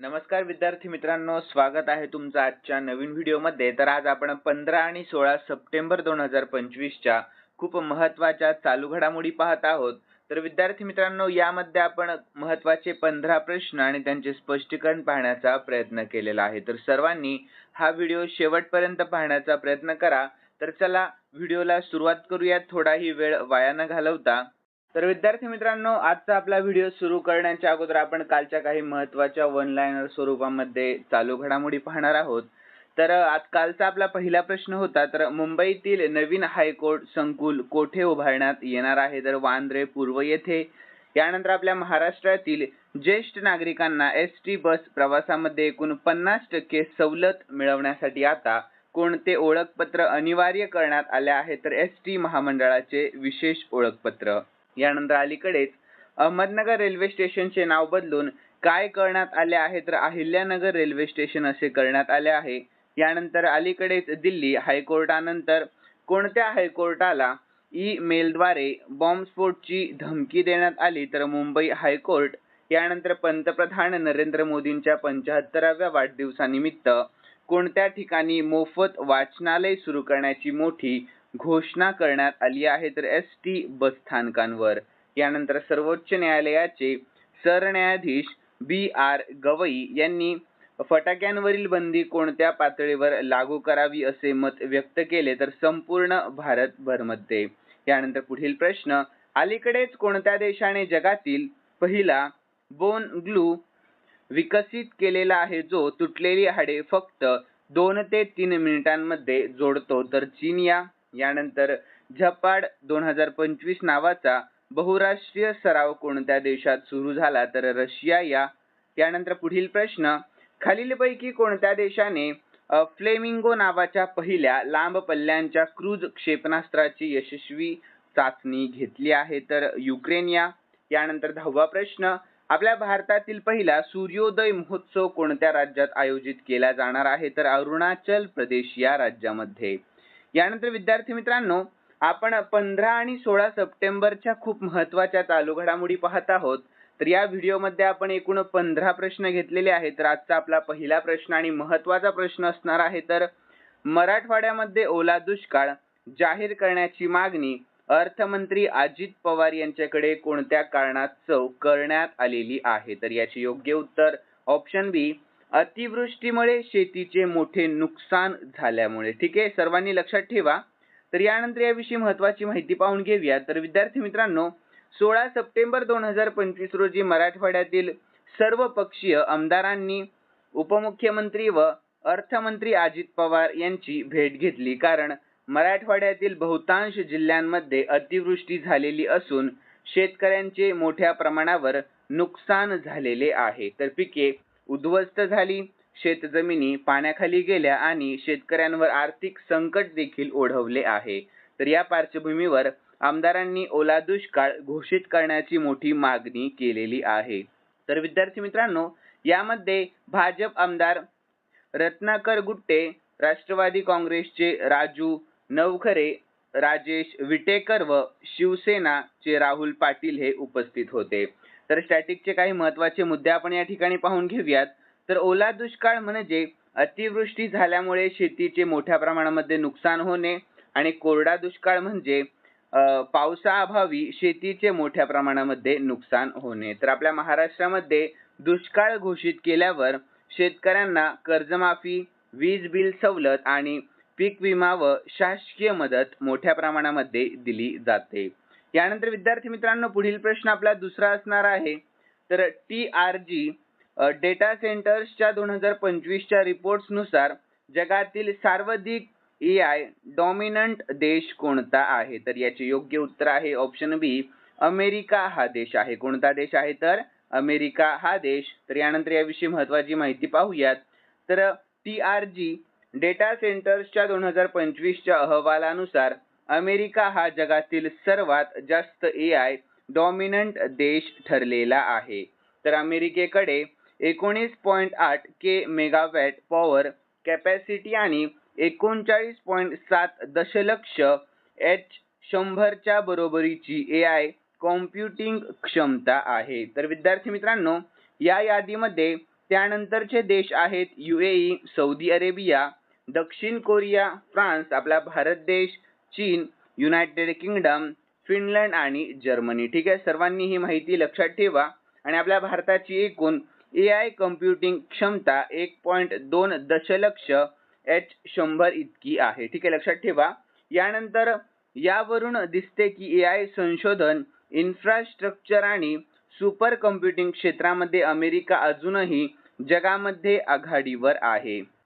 नमस्कार विद्यार्थी मित्रांनो स्वागत आहे तुमचं आजच्या नवीन व्हिडिओमध्ये. तर आज आपण पंधरा आणि सोळा सप्टेंबर दोन हजार पंचवीसच्या खूप महत्त्वाच्या चालू घडामोडी पाहत आहोत. तर विद्यार्थी मित्रांनो यामध्ये आपण महत्त्वाचे पंधरा प्रश्न आणि त्यांचे स्पष्टीकरण पाहण्याचा प्रयत्न केलेला आहे. तर सर्वांनी हा व्हिडिओ शेवटपर्यंत पाहण्याचा प्रयत्न करा. तर चला व्हिडिओला सुरुवात करूयात. थोडाही वेळ वाया न घालवता तर विद्यार्थी मित्रांनो आजचा आपला व्हिडिओ सुरू करण्याच्या अगोदर आपण कालच्या काही महत्त्वाच्या वन लायनर स्वरूपामध्ये चालू घडामोडी पाहणार आहोत. तर आज कालचा आपला पहिला प्रश्न होता तर मुंबईतील नवीन हायकोर्ट संकुल कोठे उभारण्यात येणार आहे? तर वांद्रे पूर्व येथे. यानंतर आपल्या महाराष्ट्रातील ज्येष्ठ नागरिकांना एस टी बस प्रवासामध्ये एकूण पन्नास टक्के सवलत मिळवण्यासाठी आता कोणते ओळखपत्र अनिवार्य करण्यात आले आहे? तर एस टी महामंडळाचे विशेष ओळखपत्र. यानंतर अलीकडेच अहमदनगर रेल्वे स्टेशनचे नाव बदलून काय करण्यात आले आहे तर अहिल्यानगर रेल्वे स्टेशन असे करण्यात आले आहे. यानंतर अलीकडेच दिल्ली हायकोर्टानंतर कोणत्या हायकोर्टाला ई मेलद्वारे बॉम्बस्फोटची धमकी देण्यात आली तर मुंबई हायकोर्ट यानंतर पंतप्रधान नरेंद्र मोदींच्या पंच्याहत्तराव्या वाढदिवसानिमित्त कोणत्या ठिकाणी मोफत वाचनालय सुरू करण्याची मोठी घोषणा करण्यात आली आहे. तर एस टी बसस्थानकांवर. यानंतर सर्वोच्च न्यायालयाचे सरन्यायाधीश बी आर गवई यांनी फटाक्यांवरील बंदी कोणत्या पातळीवर लागू करावी असे मत व्यक्त केले तर संपूर्ण भारतभरमध्ये यानंतर पुढील प्रश्न अलीकडेच कोणत्या देशाने जगातील पहिला बोन ग्लू विकसित केलेला आहे जो तुटलेली हाडे फक्त दोन ते तीन मिनिटांमध्ये जोडतो? तर चीन या यानंतर झपाड दोन हजार पंचवीस नावाचा बहुराष्ट्रीय सराव कोणत्या देशात सुरू झाला तर रशिया या. यानंतर पुढील प्रश्न खालीलपैकी कोणत्या देशाने फ्लेमिंगो नावाच्या पहिल्या लांब पल्ल्यांच्या क्रूज क्षेपणास्त्राची यशस्वी चाचणी घेतली आहे तर युक्रेन या. यानंतर दहावा प्रश्न आपल्या भारतातील पहिला सूर्योदय महोत्सव कोणत्या राज्यात आयोजित केला जाणार आहे तर अरुणाचल प्रदेश या राज्यामध्ये. यानंतर विद्यार्थी मित्रांनो आपण पंधरा आणि सोळा सप्टेंबरच्या खूप महत्त्वाच्या चालू घडामोडी पाहत आहोत. तर या व्हिडिओमध्ये आपण एकूण पंधरा प्रश्न घेतलेले आहेत. तर आजचा आपला पहिला प्रश्न आणि महत्त्वाचा प्रश्न असणार आहे तर मराठवाड्यामध्ये ओला दुष्काळ जाहीर करण्याची मागणी अर्थमंत्री अजित पवार यांच्याकडे कोणत्या कारणास्तव करण्यात आलेली आहे? तर याचे योग्य उत्तर ऑप्शन बी अतिवृष्टीमुळे शेतीचे मोठे नुकसान झाल्यामुळे. ठीक आहे? सर्वांनी लक्षात ठेवा. तर यानंतर याविषयी महत्वाची माहिती पाहून घेऊया तर विद्यार्थी मित्रांनो सोळा सप्टेंबर दोन हजार पंचवीस रोजी मराठवाड्यातील सर्व पक्षीय आमदारांनी उपमुख्यमंत्री व अर्थमंत्री अजित पवार यांची भेट घेतली. कारण मराठवाड्यातील बहुतांश जिल्ह्यांमध्ये अतिवृष्टी झालेली असून शेतकऱ्यांचे मोठ्या प्रमाणावर नुकसान झालेले आहे. तर पिके उद्ध्वस्त झाली. शेतजमिनी पाण्याखाली गेल्या आणि शेतकऱ्यांवर आर्थिक संकट देखील ओढवले आहे. तर या पार्श्वभूमीवर आमदारांनी ओला दुष्काळ घोषित करण्याची मोठी मागणी केलेली आहे. तर विद्यार्थी मित्रांनो यामध्ये भाजप आमदार रत्नाकर गुट्टे राष्ट्रवादी काँग्रेसचे राजू नवखरे राजेश विटेकर व शिवसेनाचे राहुल पाटील हे उपस्थित होते. तर स्टॅटिकचे काही महत्त्वाचे मुद्दे आपण या ठिकाणी पाहून घेऊयात. तर ओला दुष्काळ म्हणजे अतिवृष्टी झाल्यामुळे शेतीचे मोठ्या प्रमाणामध्ये नुकसान होणे आणि कोरडा दुष्काळ म्हणजे पावसाअभावी शेतीचे मोठ्या प्रमाणामध्ये नुकसान होणे. तर आपल्या महाराष्ट्रामध्ये दुष्काळ घोषित केल्यावर शेतकऱ्यांना कर्जमाफी वीज बिल सवलत आणि पीक विमा व शासकीय मदत मोठ्या प्रमाणामध्ये दिली जाते. यानंतर विद्यार्थी मित्रांनो पुढील प्रश्न आपला दुसरा असणार आहे. तर टी आर जी डेटा सेंटर्सच्या दोन हजार पंचवीसच्या रिपोर्ट्सनुसार जगातील सर्वाधिक ए आय डॉमिनंट देश कोणता आहे? तर याचे योग्य उत्तर आहे ऑप्शन बी अमेरिका हा देश आहे. कोणता देश आहे? तर अमेरिका हा देश. तर यानंतर याविषयी महत्वाची माहिती पाहूयात. तर टी आर जी डेटा सेंटर्सच्या दोन हजार पंचवीसच्या अहवालानुसार अमेरिका हा जगातील सर्वात जास्त ए आय डॉमिनंट देश ठरलेला आहे. तर अमेरिकेकडे एकोणीस पॉईंट आठ के मेगावॅट पॉवर कॅपॅसिटी आणि एकोणचाळीस पॉईंट सात दशलक्ष एच शंभरच्या बरोबरीची ए आय कॉम्प्युटिंग क्षमता आहे. तर विद्यार्थी मित्रांनो या यादीमध्ये त्यानंतरचे देश आहेत यू ए सौदी अरेबिया दक्षिण कोरिया फ्रान्स आपला भारत देश चीन युनायटेड किंगडम फिनलंड आणि जर्मनी ठीक आहे? सर्वांनी ही माहिती लक्षात ठेवा. आणि आपल्या भारताची एकूण ए आय कम्प्युटिंग क्षमता एक पॉईंट दोन दशलक्ष एच शंभर इतकी आहे. ठीक आहे? लक्षात ठेवा. यानंतर यावरून दिसते की ए आय संशोधन इन्फ्रास्ट्रक्चर आणि सुपर कम्प्युटिंग क्षेत्रामध्ये अमेरिका अजूनही जगामध्ये आघाडीवर आहे.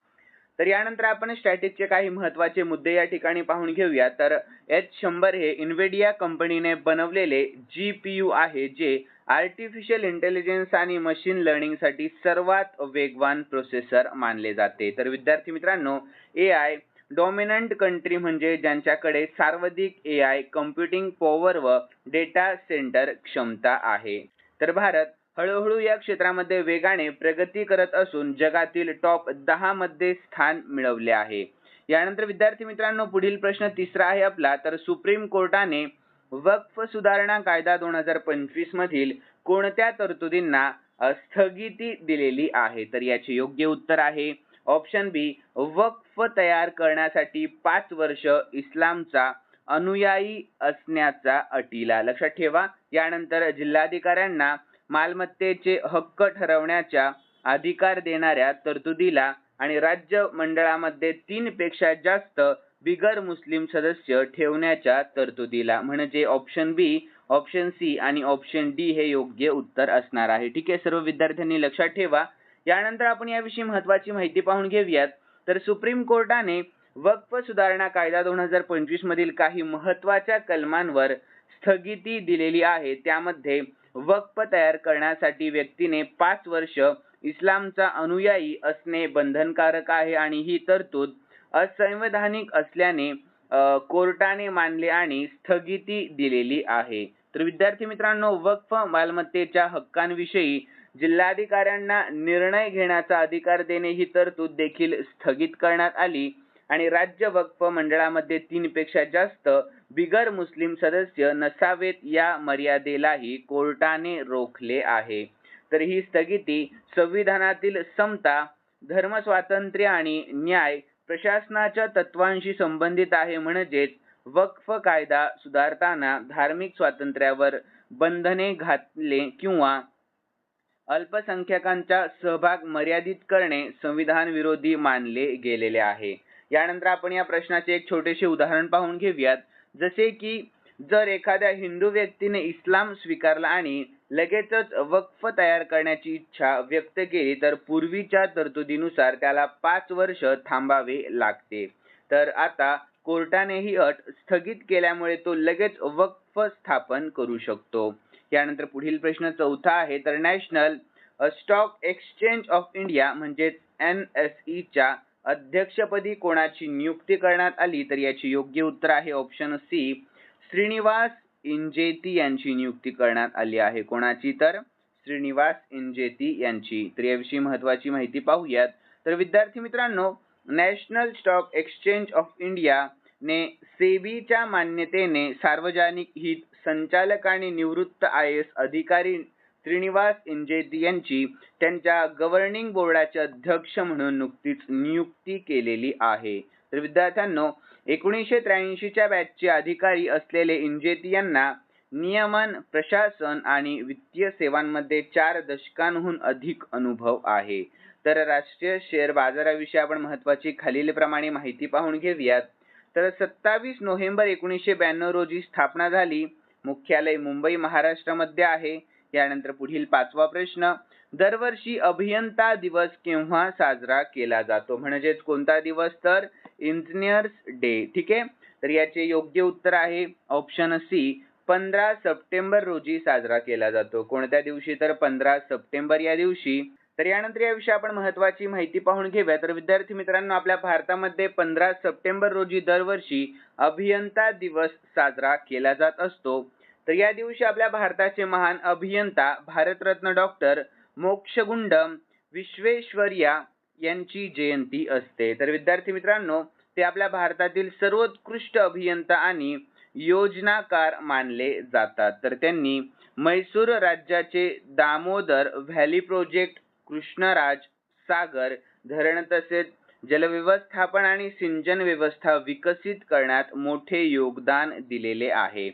तर यानंतर आपण स्टॅटिकचे काही महत्त्वाचे मुद्दे या ठिकाणी पाहून घेऊया. तर एच शंभर हे इन्व्हेडिया कंपनीने बनवलेले जी पी यू आहे जे आर्टिफिशियल इंटेलिजन्स आणि मशीन लर्निंगसाठी सर्वात वेगवान प्रोसेसर मानले जाते. तर विद्यार्थी मित्रांनो ए आय डॉमिनंट कंट्री म्हणजे ज्यांच्याकडे सर्वाधिक ए आय कम्प्युटिंग पॉवर व डेटा सेंटर क्षमता आहे. तर भारत हळूहळू या क्षेत्रामध्ये वेगाने प्रगती करत असून जगातील टॉप दहा मध्ये स्थान मिळवले आहे. यानंतर विद्यार्थी मित्रांनो पुढील प्रश्न तिसरा आहे आपला. तर सुप्रीम कोर्टाने वक्फ सुधारणा कायदा दोन हजार पंचवीस मधील कोणत्या तरतुदींना स्थगिती दिलेली आहे? तर याचे योग्य उत्तर आहे ऑप्शन बी वक्फ तयार करण्यासाठी पाच वर्ष इस्लामचा अनुयायी असण्याचा अटीला. लक्षात ठेवा यानंतर जिल्हाधिकाऱ्यांना मालमत्तेचे हक्क ठरवण्याचा अधिकार देणाऱ्या तरतुदीला आणि राज्य मंडळामध्ये तीन पेक्षा जास्त बिगर मुस्लिम सदस्य ठेवण्याच्या तरतुदीला. म्हणजे ऑप्शन बी ऑप्शन सी आणि ऑप्शन डी हे योग्य उत्तर असणार आहे. ठीक आहे सर्व विद्यार्थ्यांनी लक्षात ठेवा. यानंतर आपण याविषयी महत्वाची माहिती पाहून घेऊयात. तर सुप्रीम कोर्टाने वक्फ सुधारणा कायदा दोन हजार पंचवीस मधील काही महत्त्वाच्या कलमांवर स्थगिती दिलेली आहे. त्यामध्ये वक्फ तयार करण्यासाठी व्यक्तीने पाच वर्ष इस्लामचा अनुयायी असणे बंधनकारक आहे आणि ही तरतूद असंवैधानिक असल्याने कोर्टाने मानले आणि स्थगिती दिलेली आहे. तर विद्यार्थी मित्रांनो वक्फ मालमत्तेच्या हक्कांविषयी जिल्हाधिकाऱ्यांना निर्णय घेण्याचा अधिकार देणे ही तरतूद देखील स्थगित करण्यात आली. आणि राज्य वक्फ मंडळामध्ये तीन पेक्षा जास्त बिगर मुस्लिम सदस्य नसावेत या मर्यादेलाही कोर्टाने रोखले आहे. तर ही स्थगिती संविधानातील समता धर्म स्वातंत्र्य आणि न्याय प्रशासनाच्या तत्वांशी संबंधित आहे म्हणजेच वक्फ कायदा सुधारताना धार्मिक स्वातंत्र्यावर बंधने घातले किंवा अल्पसंख्याकांचा सहभाग मर्यादित करणे संविधान विरोधी मानले गेलेले आहे. यानंतर आपण या प्रश्नाचे एक छोटेसे उदाहरण पाहून घेऊयात. जसे की जर एखाद्या हिंदू व्यक्तीने इस्लाम स्वीकारला आणि लगेचच वक्फ तयार करण्याची इच्छा व्यक्त केली तर पूर्वीच्या तरतुदीनुसार त्याला पाच वर्ष थांबावे लागते. तर आता कोर्टाने ही अट स्थगित केल्यामुळे तो लगेच वक्फ स्थापन करू शकतो. यानंतर पुढील प्रश्न चौथा आहे तर National Stock Exchange of India म्हणजेच एन एस ईच्या अध्यक्षपदी कोणाची नियुक्ती करण्यात आली तर याची योग्य उत्तर आहे ऑप्शन सी श्रीनिवास इंजेती यांची नियुक्ती करण्यात आली आहे. कोणाची? तर श्रीनिवास इंजेती यांची. तर याविषयी महत्वाची माहिती पाहूयात. तर विद्यार्थी मित्रांनो National Stock Exchange of India ने सेबीच्या मान्यतेने सार्वजनिक हित संचालक आणि निवृत्त आय एस अधिकारी श्रीनिवास इंजेती यांची त्यांच्या गव्हर्निंग बोर्डाचे अध्यक्ष म्हणून नुकतीच नियुक्ती केलेली आहे. तर विद्यार्थ्यांनो एकोणीसशे त्र्याऐंशीच्या बॅचचे अधिकारी असलेले इंजेती यांना नियमन प्रशासन आणि वित्तीय सेवांमध्ये चार दशकांहून अधिक अनुभव आहे. तर राष्ट्रीय शेअर बाजाराविषयी आपण महत्वाची खालीलप्रमाणे माहिती पाहून घेऊयात. तर सत्तावीस नोव्हेंबर एकोणीसशे ब्याण्णव रोजी स्थापना झाली. मुख्यालय मुंबई महाराष्ट्रामध्ये आहे. यानंतर पुढील पाचवा प्रश्न दरवर्षी अभियंता दिवस केव्हा साजरा केला जातो? म्हणजेच कोणता दिवस तर? Engineers day. ठीक आहे? तर याचे योग्य उत्तर आहे ऑप्शन सी पंधरा सप्टेंबर रोजी साजरा केला जातो. कोणत्या दिवशी तर? पंधरा सप्टेंबर या दिवशी. तर यानंतर याविषयी आपण महत्वाची माहिती पाहून घेऊया. तर विद्यार्थी मित्रांनो आपल्या भारतामध्ये पंधरा सप्टेंबर रोजी दरवर्षी अभियंता दिवस साजरा केला जात असतो. तर या दिवशी आपल्या भारताचे महान अभियंता भारतरत्न डॉक्टर मोक्षगुंड विश्वेश्वरया यांची जयंती असते. तर विद्यार्थी मित्रांनो ते आपल्या भारतातील सर्वोत्कृष्ट अभियंता आणि योजनाकार मानले जातात. तर त्यांनी म्हैसूर राज्याचे दामोदर व्हॅली प्रोजेक्ट कृष्णराज सागर धरण तसेच जलव्यवस्थापन आणि सिंचन व्यवस्था विकसित करण्यात मोठे योगदान दिलेले आहे.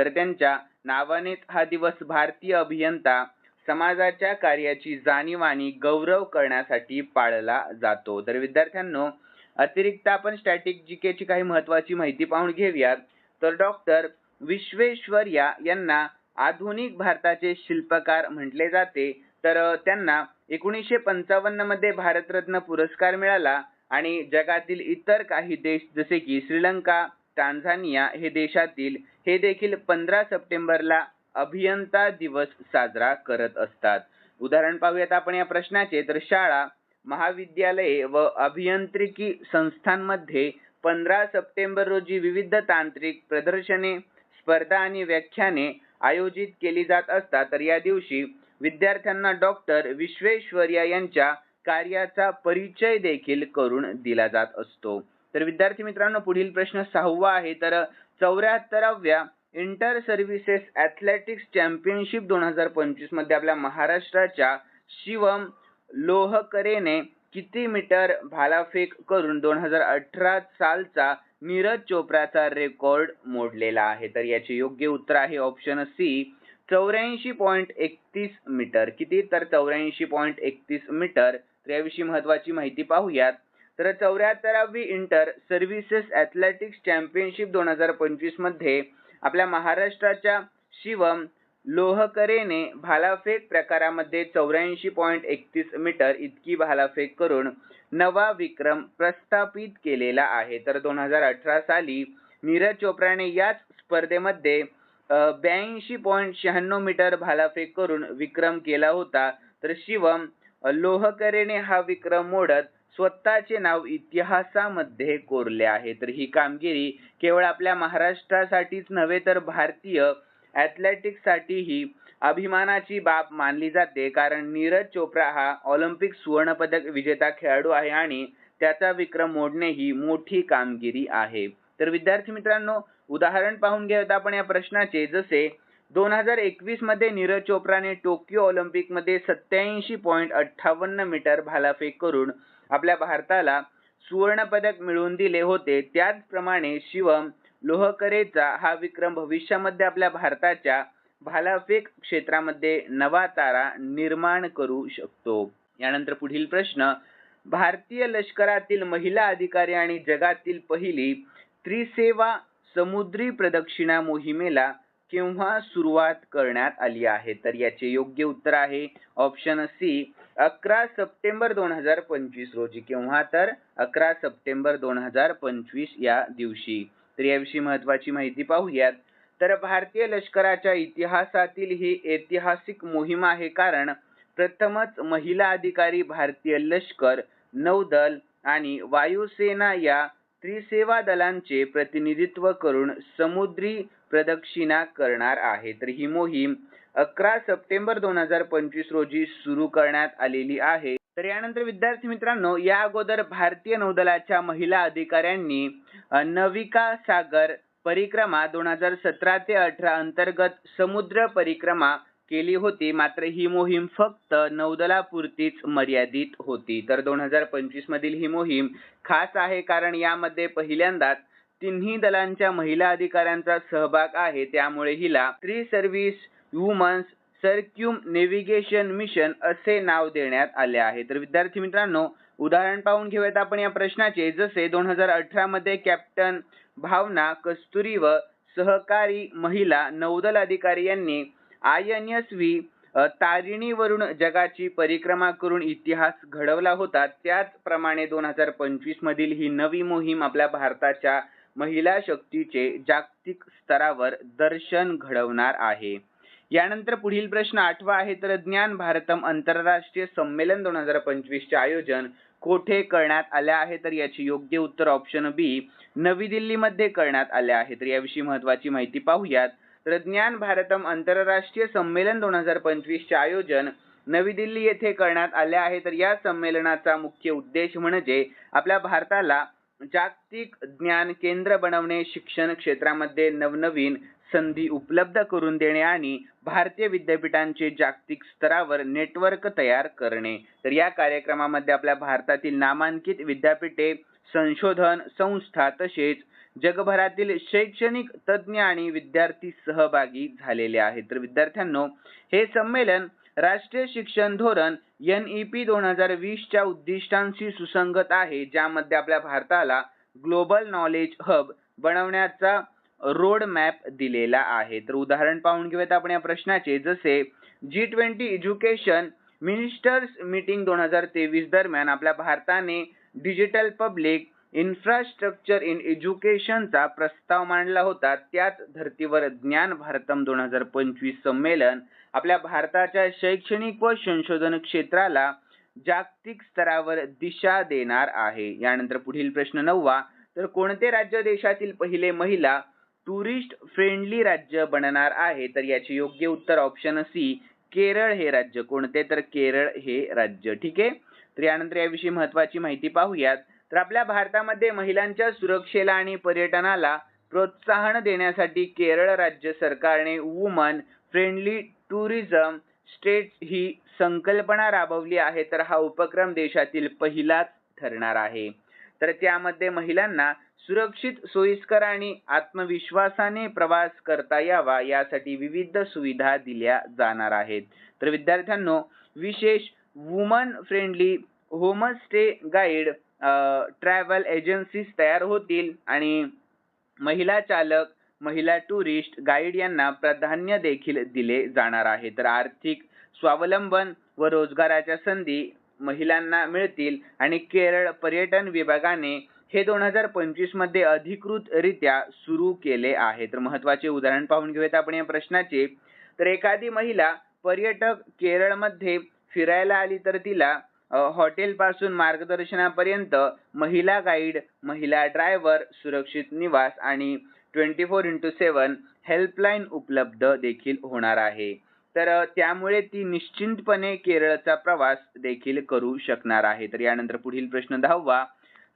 तर त्यांच्या नावानेच हा दिवस भारतीय अभियंता समाजाच्या कार्याची जाणीव आणि गौरव करण्यासाठी पाळला जातो. तर विद्यार्थ्यांनो अतिरिक्त आपण स्टॅटिक जीकेची काही महत्वाची माहिती पाहून घेऊयात. तर डॉक्टर विश्वेश्वरया यांना आधुनिक भारताचे शिल्पकार म्हटले जाते. तर त्यांना एकोणीसशे पंचावन्नमध्ये भारतरत्न पुरस्कार मिळाला आणि जगातील इतर काही देश जसे की श्रीलंका टांझानिया हे देशातील हे देखील पंधरा सप्टेंबरला अभियंता दिवस साजरा करत असतात. उदाहरण पाहूयात आपण या प्रश्नाचे. तर शाळा महाविद्यालये व अभियांत्रिकी संस्थांमध्ये पंधरा सप्टेंबर रोजी विविध तांत्रिक प्रदर्शने स्पर्धा आणि व्याख्याने आयोजित केली जात असतात. तर या दिवशी विद्यार्थ्यांना डॉक्टर विश्वेश्वर्या यांच्या कार्याचा परिचय देखील करून दिला जात असतो. तर विद्यार्थी मित्रांनो पुढील प्रश्न सहावा आहे. तर चौऱ्याहत्तराव्या इंटर सर्व्हिसेस ॲथलेटिक्स चॅम्पियनशिप दोन हजार पंचवीसमध्ये आपल्या महाराष्ट्राच्या शिवम लोहकरेने किती मीटर भालाफेक करून दोन हजार अठरा सालचा नीरज चोप्राचा रेकॉर्ड मोडलेला आहे? तर याचे योग्य उत्तर आहे ऑप्शन सी चौऱ्याऐंशी पॉईंट एकतीस मीटर. किती? तर चौऱ्याऐंशी पॉईंट एकतीस मीटर. तर याविषयी महत्वाची माहिती पाहूयात. तर चौऱ्याहत्तरावी इंटर सर्व्हिसेस ॲथलेटिक्स चॅम्पियनशिप दोन हजार पंचवीसमध्ये आपल्या महाराष्ट्राच्या शिवम लोहकरेने भालाफेक प्रकारामध्ये चौऱ्याऐंशी पॉईंट एकतीस मीटर इतकी भालाफेक करून नवा विक्रम प्रस्थापित केलेला आहे. तर दोन हजार अठरा साली नीरज चोप्राने याच स्पर्धेमध्ये ब्याऐंशी पॉईंट शहाण्णव मीटर भालाफेक करून विक्रम केला होता. तर शिवम लोहकरेने हा विक्रम मोडत स्वतःचे नाव इतिहासामध्ये कोरले आहे. तर ही कामगिरी केवळ आपल्या महाराष्ट्रासाठीच नव्हे तर भारतीय ॲथलेटिक्ससाठीही अभिमानाची बाब मानली जाते. कारण नीरज चोप्रा हा ऑलिम्पिक सुवर्णपदक विजेता खेळाडू आहे आणि त्याचा विक्रम मोडणे ही मोठी कामगिरी आहे. तर विद्यार्थी मित्रांनो उदाहरण पाहून घेऊयात आपण या प्रश्नाचे. जसे दोन हजार एकवीसमध्ये नीरज चोप्राने टोकियो ऑलिम्पिकमध्ये सत्याऐंशी पॉईंट अठ्ठावन्न मीटर भालाफेक करून आपल्या भारताला सुवर्ण पदक मिळवून दिले होते. त्याचप्रमाणे शिवम लोहकरेचा हा विक्रम भविष्यामध्ये आपल्या भारताच्या भालाफेक क्षेत्रामध्ये नवा तारा निर्माण करू शकतो. यानंतर पुढील प्रश्न भारतीय लष्करातील महिला अधिकारी आणि जगातील पहिली त्रिसेवा समुद्री प्रदक्षिणा मोहिमेला केव्हा सुरुवात करण्यात आली आहे? तर याचे योग्य उत्तर आहे ऑप्शन सी अकरा सप्टेंबर दोन हजार पंचवीस रोजी केव्हा तर? अकरा सप्टेंबर दोन हजार पंचवीस या दिवशी. तर याविषयी महत्वाची माहिती पाहूयात. तर भारतीय लष्कराच्या इतिहासातील ही ऐतिहासिक मोहीम आहे कारण प्रथमच महिला अधिकारी भारतीय लष्कर नौदल आणि वायुसेना या त्रिसेवा दलांचे प्रतिनिधित्व करून समुद्री प्रदक्षिणा करणार आहे. तर ही मोहीम अकरा सप्टेंबर दोन हजार पंचवीस रोजी सुरू करण्यात आलेली आहे. तर यानंतर विद्यार्थी मित्रांनो या अगोदर भारतीय नौदलाच्या महिला अधिकाऱ्यांनी नविका सागर परिक्रमा दोन हजार सतरा ते अठरा अंतर्गत समुद्र परिक्रमा केली होती. मात्र ही मोहीम फक्त नौदलापुरतीच मर्यादित होती. तर दोन हजार पंचवीस मधील ही मोहीम खास आहे कारण यामध्ये पहिल्यांदाच तिन्ही दलांच्या महिला अधिकाऱ्यांचा सहभाग आहे. त्यामुळे हिला स्त्री service women's circumnavigation mission असे नाव देण्यात आले आहे. तर विद्यार्थी मित्रांनो उदाहरण पाहून घेऊयात आपण या प्रश्नाचे. जसे दोन हजार अठरा मध्ये कॅप्टन भावना कस्तुरी व सहकारी महिला नौदल अधिकारी यांनी आय एन एस व्ही तारिणीवरून जगाची परिक्रमा करून इतिहास घडवला होता. त्याचप्रमाणे दोन हजार पंचवीस मधील ही नवी मोहीम आपल्या भारताच्या महिला शक्तीचे जागतिक स्तरावर दर्शन घडवणार आहे. यानंतर पुढील प्रश्न आठवा आहे तर ज्ञान भारतम आंतरराष्ट्रीय संमेलन दोन हजार पंचवीस चे आयोजन कोठे करण्यात आले आहे? तर याचे योग्य उत्तर ऑप्शन बी नवी दिल्ली मध्ये करण्यात आले आहे. तर याविषयी महत्वाची माहिती पाहूयात. तर ज्ञान भारतम आंतरराष्ट्रीय संमेलन दोन हजार पंचवीस चे आयोजन नवी दिल्ली येथे करण्यात आले आहे. तर या संमेलनाचा मुख्य उद्देश म्हणजे आपल्या भारताला जागतिक ज्ञान केंद्र बनवणे शिक्षण क्षेत्रामध्ये नवनवीन संधी उपलब्ध करून देणे आणि भारतीय विद्यापीठांचे जागतिक स्तरावर नेटवर्क तयार करणे. तर या कार्यक्रमामध्ये आपल्या भारतातील नामांकित विद्यापीठे संशोधन संस्था तसेच जगभरातील शैक्षणिक तज्ज्ञ आणि विद्यार्थी सहभागी झालेले आहेत. तर विद्यार्थ्यांनो हे संमेलन राष्ट्रीय शिक्षण धोरण एन ई पी दोन हजार वीसच्या उद्दिष्टांशी सुसंगत आहे ज्यामध्ये आपल्या भारताला ग्लोबल नॉलेज हब बनवण्याचा रोड मॅप दिलेला आहे. तर उदाहरण पाहून घेऊयात आपण या प्रश्नाचे. जसे G twenty education ministers meeting दोन हजार तेवीस दरम्यान आपल्या भारताने डिजिटल पब्लिक इन्फ्रास्ट्रक्चर इन एज्युकेशनचा प्रस्ताव मांडला होता. त्याच धर्तीवर ज्ञान भारतम दोन हजार पंचवीस संमेलन आपल्या भारताच्या शैक्षणिक व संशोधन क्षेत्राला जागतिक स्तरावर दिशा देणार आहे. यानंतर पुढील प्रश्न नववा तर कोणते राज्य देशातील पहिले महिला टुरिस्ट फ्रेंडली राज्य बनणार आहे तर याचे योग्य उत्तर ऑप्शन सी केरळ हे राज्य. कोणते? तर केरळ हे राज्य. ठीक आहे? तर यानंतर याविषयी महत्वाची माहिती पाहूयात. तर आपल्या भारतामध्ये महिलांच्या सुरक्षेला आणि पर्यटनाला प्रोत्साहन देण्यासाठी केरळ राज्य सरकारने वुमन फ्रेंडली टुरिझम स्टेट ही संकल्पना राबवली आहे. तर हा उपक्रम देशातील पहिलाच ठरणार आहे. तर त्यामध्ये महिलांना सुरक्षित सोयीस्कर आणि आत्मविश्वासाने प्रवास करता यावा यासाठी विविध सुविधा दिल्या जाणार आहेत. तर विद्यार्थ्यांनो विशेष woman friendly homestay guide travel agencies तयार होतील आणि महिला चालक महिला टुरिस्ट गाईड यांना प्राधान्य देखील दिले जाणार आहे. तर आर्थिक स्वावलंबन व रोजगाराच्या संधी महिलांना मिळतील आणि केरळ पर्यटन विभागाने हे दोन हजार पंचवीसमध्ये अधिकृतरित्या सुरू केले आहे. तर महत्त्वाचे उदाहरण पाहून घेऊयात आपण या प्रश्नाचे. तर एखादी महिला पर्यटक केरळमध्ये फिरायला आली तर तिला हॉटेल पासून मार्गदर्शनापर्यंत महिला गाईड महिला ड्रायव्हर सुरक्षित निवास आणि twenty four into seven helpline उपलब्ध देखील होणार आहे. तर त्यामुळे ती निश्चिंतपणे केरळचा प्रवास देखील करू शकणार आहे. तर यानंतर पुढील प्रश्न दहावा.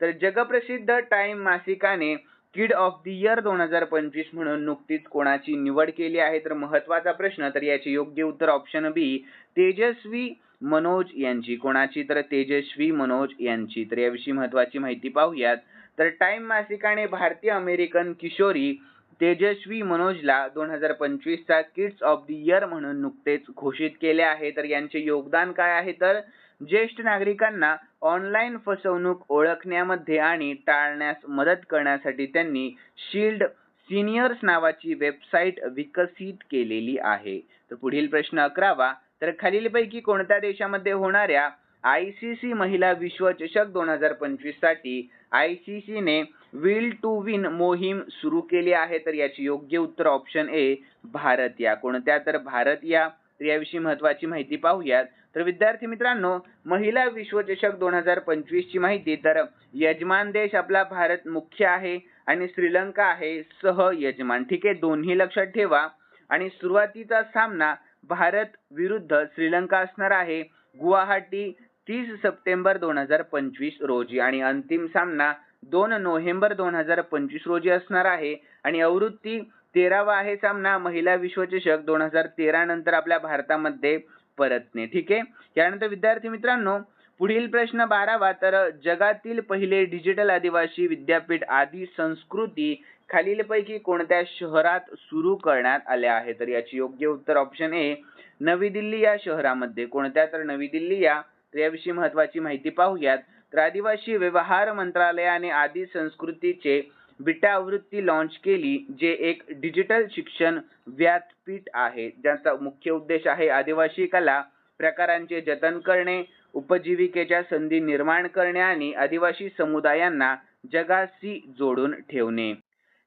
तर जगप्रसिद्ध टाइम मासिकाने किड ऑफ द इयर दोन हजार पंचवीस म्हणून नुकतीच कोणाची निवड केली आहे तर महत्त्वाचा प्रश्न तर याचे योग्य उत्तर ऑप्शन बी तेजस्वी मनोज यांची. कोणाची? तर तेजस्वी मनोज यांची. तर याविषयी महत्वाची माहिती पाहूयात. तर टाइम मासिकाने भारतीय अमेरिकन किशोरी तेजस्वी मनोजला दोन हजार पंचवीसचा किड्स ऑफ द इयर म्हणून नुकतेच घोषित केले आहे. तर यांचे योगदान काय आहे? तर ज्येष्ठ नागरिकांना ऑनलाईन फसवणूक ओळखण्यामध्ये आणि टाळण्यास मदत करण्यासाठी त्यांनी शिल्ड सिनियर्स नावाची वेबसाईट विकसित केलेली आहे. तर पुढील प्रश्न अकरावा तर खालीलपैकी कोणत्या देशामध्ये होणाऱ्या आय सी सी महिला विश्वचषक दोन हजार पंचवीससाठी आय सी सीने विल टू विन मोहीम सुरू केली आहे? तर याची योग्य उत्तर ऑप्शन ए भारत या. कोणत्या? तर भारत या. तर याविषयी महत्वाची माहिती पाहूयात. तर विद्यार्थी मित्रांनो महिला विश्वचषक दोन हजार पंचवीस ची माहिती तर यजमान देश आपला भारत मुख्य आहे आणि श्रीलंका आहे सह यजमान. ठीक आहे दोन्ही लक्षात ठेवा. आणि सुरुवातीचा सामना भारत विरुद्ध श्रीलंका असणार आहे गुवाहाटी तीस सप्टेंबर दोन हजार पंचवीस रोजी. आणि अंतिम सामना दोन नोव्हेंबर दोन हजार पंचवीस रोजी असणार आहे. आणि आवृत्ती तेरावा आहे सामना महिला विश्वचषक दोन हजार तेरा नंतर आपल्या भारतामध्ये परतणे ठीक आहे? यानंतर विद्यार्थी मित्रांनो पुढील प्रश्न बारावा. तर जगातील पहिले डिजिटल आदिवासी विद्यापीठ आदी संस्कृती खालीलपैकी कोणत्या शहरात सुरू करण्यात आल्या आहे तर याची योग्य उत्तर ऑप्शन ए नवी दिल्ली या शहरामध्ये. कोणत्या? तर नवी दिल्ली या. तर याविषयी महत्वाची माहिती पाहूयात. तर आदिवासी व्यवहार मंत्रालयाने आदी संस्कृतीचे बिटा आवृत्ती लॉन्च केली जे एक डिजिटल शिक्षण व्यासपीठ आहे. ज्याचा मुख्य उद्देश आहे आदिवासी कला प्रकारांचे जतन करणे उपजीविकेच्या संधी निर्माण करणे आणि आदिवासी समुदायांना जगाशी जोडून ठेवणे.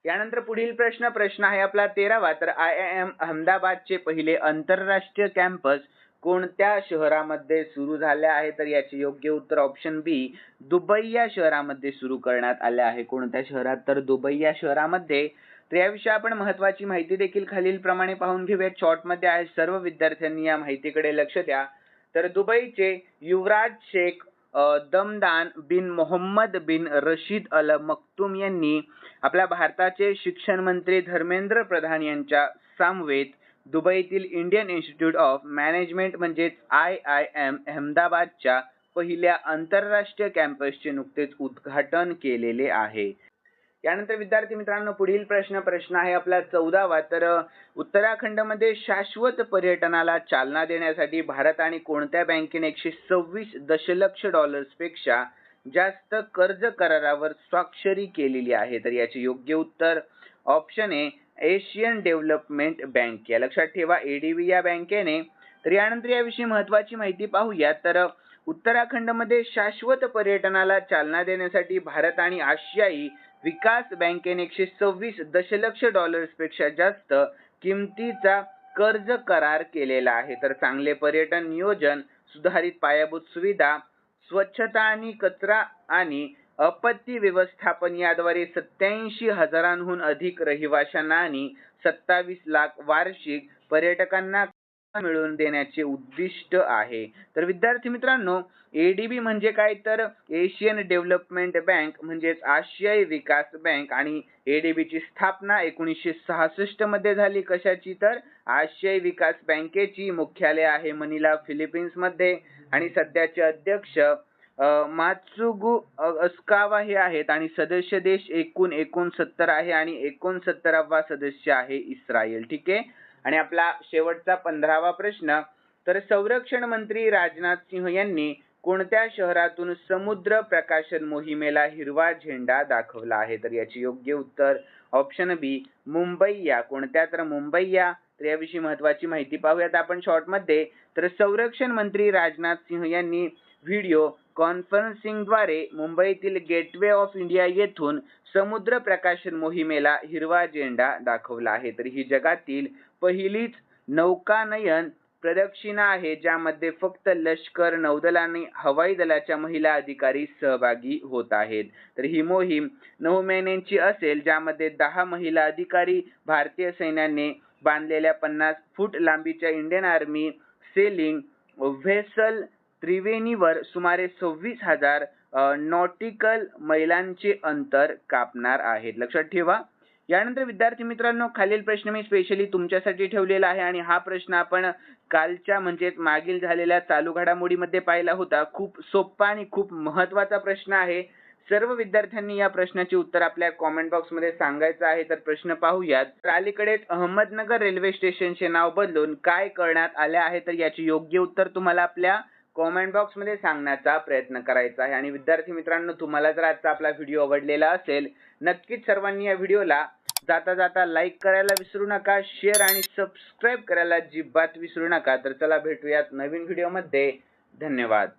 यानंतर पुढील प्रश्न प्रश्न आहे आपला तेरावा. तर आय आय एम अहमदाबादचे पहिले आंतरराष्ट्रीय कॅम्पस कोणत्या शहरामध्ये सुरू झाल्या आहे? तर याचे योग्य उत्तर ऑप्शन बी दुबई या शहरामध्ये सुरू करण्यात आले आहे. कोणत्या शहरात? तर दुबई या शहरामध्ये. तर याविषयी आपण महत्वाची माहिती देखील खालील प्रमाणे पाहून घेऊयात. शॉर्टमध्ये आहे सर्व विद्यार्थ्यांनी या माहितीकडे लक्ष द्या. तर दुबईचे युवराज शेख दमदान बिन मोहम्मद बिन रशीद अल मक्तूम यांनी आपल्या भारताचे शिक्षण मंत्री धर्मेंद्र प्रधान यांच्या समवेत दुबईतील इंडियन इन्स्टिट्यूट ऑफ मॅनेजमेंट म्हणजेच आय आय एम अहमदाबादच्या पहिल्या आंतरराष्ट्रीय कॅम्पसचे नुकतेच उद्घाटन केलेले आहे. यानंतर विद्यार्थी मित्रांनो पुढील प्रश्न प्रश्न आहे आपला चौदावा. तर उत्तराखंडमध्ये शाश्वत पर्यटनाला चालना देण्यासाठी भारत आणि कोणत्या बँकेने एकशे सव्वीस दशलक्ष डॉलर्सपेक्षा जास्त कर्ज करारावर स्वाक्षरी केलेली आहे? तर याचे योग्य उत्तर option A Asian development bank या लक्षात ठेवा एडीबी या बँकेने. तर यानंतर याविषयी महत्वाची माहिती पाहूया. तर उत्तराखंडमध्ये शाश्वत पर्यटनाला चालना देण्यासाठी भारत आणि आशियाई विकास बँकेने एकशे सव्वीस दशलक्ष डॉलर्सपेक्षा जास्त किमतीचा कर्ज करार केलेला आहे. तर चांगले पर्यटन नियोजन सुधारित पायाभूत सुविधा स्वच्छता आणि कचरा आणि आपत्ती व्यवस्थापन याद्वारे सत्याऐंशी हजारांहून अधिक रहिवाशांना आणि सत्तावीस लाख वार्षिक पर्यटकांना मिळवून देण्याचे उद्दिष्ट आहे. तर विद्यार्थी मित्रांनो एडीबी म्हणजे काय? तर एशियन डेव्हलपमेंट बँक म्हणजेच आशियाई विकास बँक आणि एडीबीची ची स्थापना एकोणीसशे सहासष्टमध्ये झाली. कशाची? तर आशियाई विकास बँकेची मुख्यालय आहे मनिला फिलिपिन्समध्ये. आणि सध्याचे अध्यक्ष मात्सुगु अस्कावा हे आहेत आणि सदस्य देश एकूण एकोणसत्तर आहे आणि एकोणसत्तरावा सदस्य आहे इस्रायल ठीक आहे? आणि आपला शेवटचा पंधरावा प्रश्न तर संरक्षण मंत्री राजनाथ सिंह यांनी कोणत्या शहरातून समुद्र प्रकाशन मोहिमेला हिरवा झेंडा दाखवला आहे? तर याचे योग्य उत्तर ऑप्शन बी मुंबई या कोणत्या? तर मुंबई या तर याविषयी महत्वाची माहिती पाहूयात आपण शॉर्टमध्ये तर संरक्षण मंत्री राजनाथ सिंह यांनी व्हिडिओ कॉन्फरन्सिंगद्वारे मुंबईतील गेटवे ऑफ इंडिया येथून समुद्र प्रकाशन मोहिमेला हिरवा झेंडा दाखवला आहे. तर ही जगातील पहिलीच नौकानयन प्रदक्षिणा आहे ज्यामध्ये फक्त लष्कर नौदल आणि हवाई दलाच्या महिला अधिकारी सहभागी होत आहेत. तर ही मोहीम नऊ महिन्यांची असेल ज्यामध्ये दहा महिला अधिकारी भारतीय सैन्याने बांधलेल्या पन्नास फूट लांबीच्या इंडियन आर्मी सेलिंग व्हेसल त्रिवेणीवर सुमारे सव्वीस हजार नॉटिकल मैलांचे अंतर कापणार आहेत. लक्षात ठेवा. यानंतर विद्यार्थी मित्रांनो खालील प्रश्न मी स्पेशली तुमच्यासाठी ठेवलेला आहे आणि हा प्रश्न आपण कालच्या म्हणजेच मागील झालेल्या चालू घडामोडीमध्ये पाहिला होता. खूप सोपा आणि खूप महत्त्वाचा प्रश्न आहे. सर्व विद्यार्थ्यांनी या प्रश्नाचे उत्तर आपल्या कॉमेंट बॉक्समध्ये सांगायचं आहे तर प्रश्न पाहूयात. तर अलीकडेच अहमदनगर रेल्वे स्टेशनचे नाव बदलून काय करण्यात आले आहे तर याचे योग्य उत्तर तुम्हाला आपल्या कॉमेंट बॉक्समध्ये सांगण्याचा प्रयत्न करायचा आहे. आणि विद्यार्थी मित्रांनो तुम्हाला जर आजचा आपला व्हिडिओ आवडलेला असेल नक्कीच सर्वांनी या व्हिडिओला जाता जाता लाईक करायला विसरू नका. शेअर आणि सबस्क्राईब करायला अजिबात विसरू नका. तर चला भेटूयात नवीन व्हिडिओमध्ये. धन्यवाद.